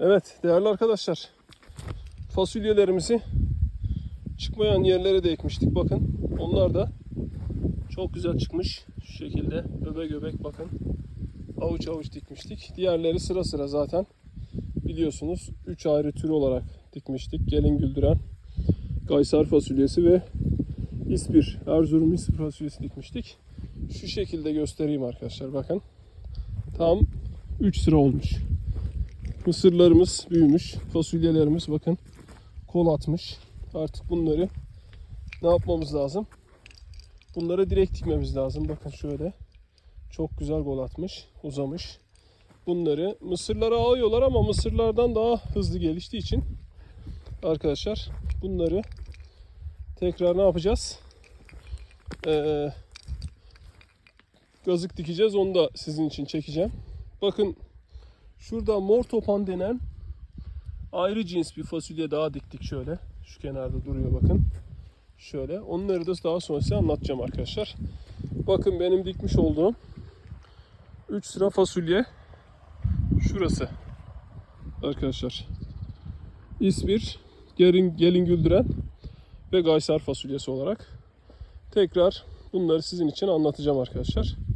Evet değerli arkadaşlar. Fasulyelerimizi çıkmayan yerlere de ekmiştik bakın. Onlar da çok güzel çıkmış. Şu şekilde göbe göbek bakın. Avuç avuç dikmiştik. Diğerleri sıra sıra zaten biliyorsunuz 3 ayrı tür olarak dikmiştik. Gelin güldüren, Kaysar fasulyesi ve İspir, Erzurum İspir fasulyesi dikmiştik. Şu şekilde göstereyim arkadaşlar bakın. Tam 3 sıra olmuş. Mısırlarımız büyümüş. Fasulyelerimiz bakın kol atmış. Artık bunları ne yapmamız lazım? Bunları direkt dikmemiz lazım. Bakın şöyle. Çok güzel gol atmış. Uzamış. Bunları mısırlara ağıyorlar ama mısırlardan daha hızlı geliştiği için arkadaşlar bunları tekrar ne yapacağız? Ee, gazık dikeceğiz. Onu da sizin için çekeceğim. Bakın şurada mor topan denen ayrı cins bir fasulye daha diktik şöyle. Şu kenarda duruyor bakın. Şöyle. Onları da daha sonra size anlatacağım arkadaşlar. Bakın benim dikmiş olduğum 3 sıra fasulye şurası. Arkadaşlar. İspir, gelin, gelin güldüren ve Gaysar fasulyesi olarak tekrar bunları sizin için anlatacağım arkadaşlar.